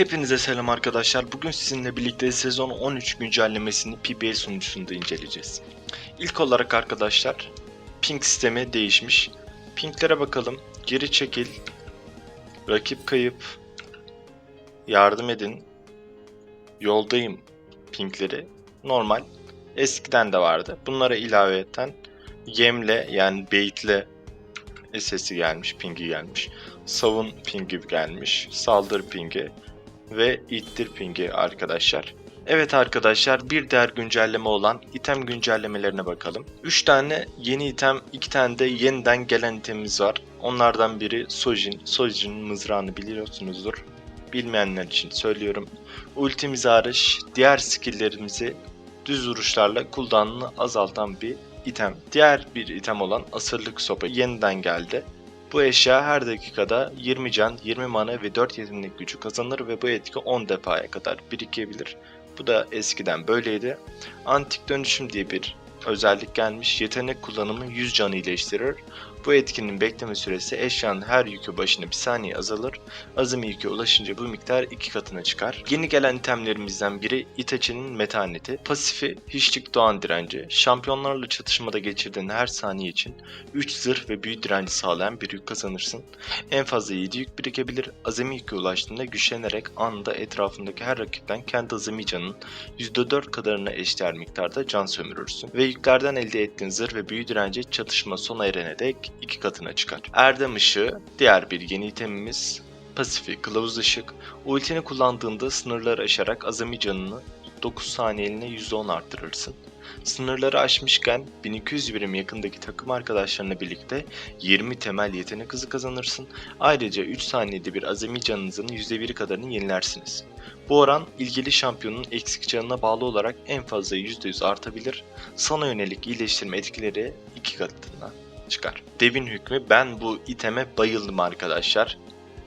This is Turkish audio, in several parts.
Hepinize selam arkadaşlar. Bugün sizinle birlikte sezon 13 güncellemesini PBA sunucusunda inceleyeceğiz. İlk olarak arkadaşlar ping sistemi değişmiş. Pinglere bakalım. Geri çekil. Rakip kayıp. Yardım edin. Yoldayım pingleri. Normal. Eskiden de vardı. Bunlara ilaveten yemle yani baitle SS'i gelmiş, pingi gelmiş. Savun pingi gelmiş, saldır pingi ve ittir pingi arkadaşlar. Evet arkadaşlar bir diğer güncelleme olan item güncellemelerine bakalım. 3 tane yeni item, 2 tane de yeniden gelen itemimiz var. Onlardan biri Sojin. Sojin'in mızrağını biliyorsunuzdur. Bilmeyenler için söylüyorum. Ultimiz hariç diğer skilllerimizi düz vuruşlarla cooldown'ını azaltan bir item. Diğer bir item olan asırlık sopa yeniden geldi. Bu eşya her dakikada 20 can, 20 mana ve 4 yetenek gücü kazanır ve bu etki 10 defaya kadar birikebilir. Bu da eskiden böyleydi. Antik dönüşüm diye bir özellik gelmiş. Yetenek kullanımı 100 canı iyileştirir. Bu etkinin bekleme süresi eşyanın her yükü başına bir saniye azalır. Azami yükü ulaşınca bu miktar iki katına çıkar. Yeni gelen itemlerimizden biri Itachi'nin metaneti. Pasifi hiçlik doğan direnci. Şampiyonlarla çatışmada geçirdiğin her saniye için 3 zırh ve büyü direnci sağlayan bir yük kazanırsın. En fazla 7 yük birikebilir. Azami yükü ulaştığında güçlenerek anında etrafındaki her rakipten kendi azami canının %4 kadarına eşdeğer miktarda can sömürürsün. Ve yüklerden elde ettiğin zırh ve büyü direnci çatışma sona erene dek iki katına çıkar. Erdem ışığı diğer bir yeni itemimiz. Pasifik kılavuz ışık. Ultini kullandığında sınırları aşarak azami canını 9 saniyeliğine %10 arttırırsın. Sınırları aşmışken 1200 birim yakındaki takım arkadaşlarına birlikte 20 temel yetenek hızı kazanırsın. Ayrıca 3 saniyede bir azami canınızın %1'i kadarını yenilersiniz. Bu oran ilgili şampiyonun eksik canına bağlı olarak en fazla %100 artabilir. Sana yönelik iyileştirme etkileri 2 katına çıkar. Devin hükmü ben bu iteme bayıldım arkadaşlar.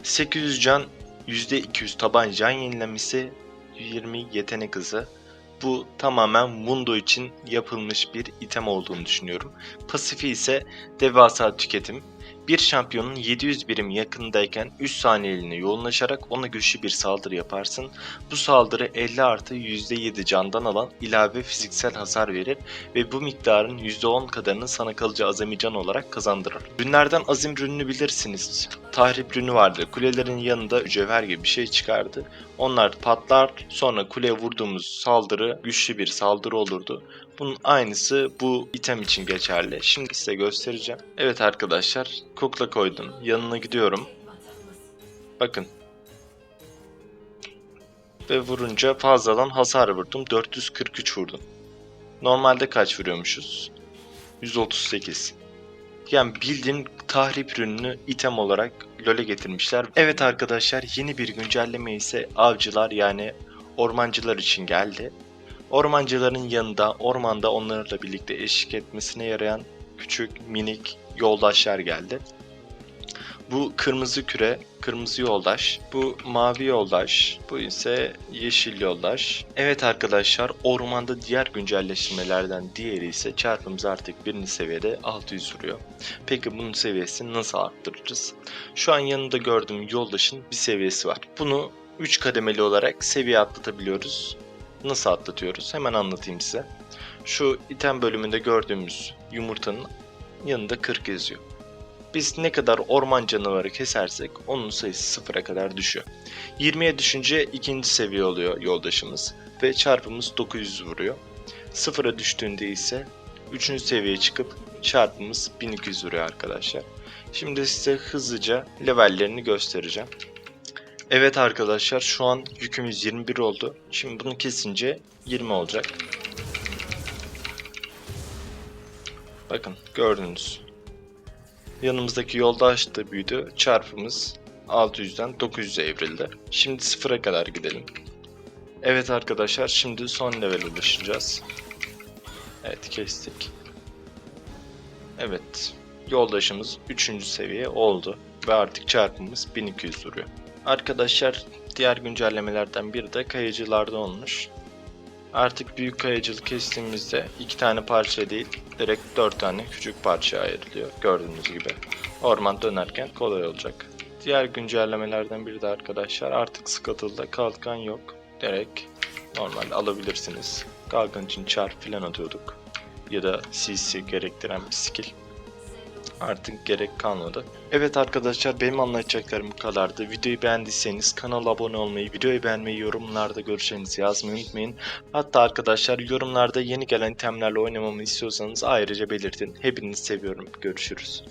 800 can %200 taban can yenilemesi 20 yetenek hızı. Bu tamamen Mundo için yapılmış bir item olduğunu düşünüyorum. Pasifi ise devasa tüketim. Bir şampiyonun 700 birim yakındayken 3 saniyeliğine yoğunlaşarak ona güçlü bir saldırı yaparsın. Bu saldırı 50 artı %7 candan alan ilave fiziksel hasar verir ve bu miktarın %10 kadarını sana kalıcı azami can olarak kazandırır. Rünlerden azim rününü bilirsiniz. Tahrip rünü vardı. Kulelerin yanında cevher gibi bir şey çıkardı. Onlar patlar sonra kuleye vurduğumuz saldırı güçlü bir saldırı olurdu. Bunun aynısı bu item için geçerli. Şimdi size göstereceğim. Evet arkadaşlar kukla koydum. Yanına gidiyorum. Bakın. Ve vurunca fazladan hasar vurdum. 443 vurdum. Normalde kaç vuruyormuşuz? 138. Yani bildiğin tahrip ürününü item olarak LoL'e getirmişler. Evet arkadaşlar yeni bir güncelleme ise avcılar yani ormancılar için geldi. Ormancıların yanında ormanda onlarla birlikte eşlik etmesine yarayan küçük minik yoldaşlar geldi. Bu kırmızı küre, kırmızı yoldaş, bu mavi yoldaş, bu ise yeşil yoldaş. Evet arkadaşlar ormanda diğer güncelleştirmelerden diğeri ise çarpımız artık birinci seviyede 600 vuruyor. Peki bunun seviyesini nasıl arttırırız? Şu an yanında gördüğüm yoldaşın bir seviyesi var. Bunu 3 kademeli olarak seviye atlatabiliyoruz. Nasıl atlatıyoruz? Hemen anlatayım size. Şu item bölümünde gördüğümüz yumurtanın yanında 40 yazıyor. Biz ne kadar orman canavarı kesersek onun sayısı sıfıra kadar düşüyor. 20'ye düşünce ikinci seviye oluyor yoldaşımız ve çarpımız 900 vuruyor. Sıfıra düştüğünde ise 3. seviyeye çıkıp çarpımız 1200 vuruyor arkadaşlar. Şimdi size hızlıca levellerini göstereceğim. Evet arkadaşlar şu an yükümüz 21 oldu. Şimdi bunu kesince 20 olacak. Bakın gördünüz. Yanımızdaki yoldaş da büyüdü. Çarpımız 600'den 900'e evrildi. Şimdi sıfıra kadar gidelim. Evet arkadaşlar şimdi son level ulaşacağız. Evet kestik. Evet yoldaşımız 3. seviye oldu ve artık çarpımız 1200 duruyor. Arkadaşlar diğer güncellemelerden biri de kayıcılarda olmuş. Artık büyük kayıcılık kestiğimizde iki tane parça değil direkt dört tane küçük parça ayrılıyor gördüğünüz gibi. Orman dönerken kolay olacak. Diğer güncellemelerden biri de arkadaşlar artık Scuttle'da kalkan yok. Direkt normal alabilirsiniz. Kalkan için çarp falan atıyorduk. Ya da CC gerektiren bir skill. Artık gerek kalmadı. Evet arkadaşlar benim anlatacaklarım bu kadardı. Videoyu beğendiyseniz kanala abone olmayı, videoyu beğenmeyi, yorumlarda görüşlerinizi yazmayı unutmayın. Hatta arkadaşlar yorumlarda yeni gelen itemlerle oynamamı istiyorsanız ayrıca belirtin. Hepinizi seviyorum. Görüşürüz.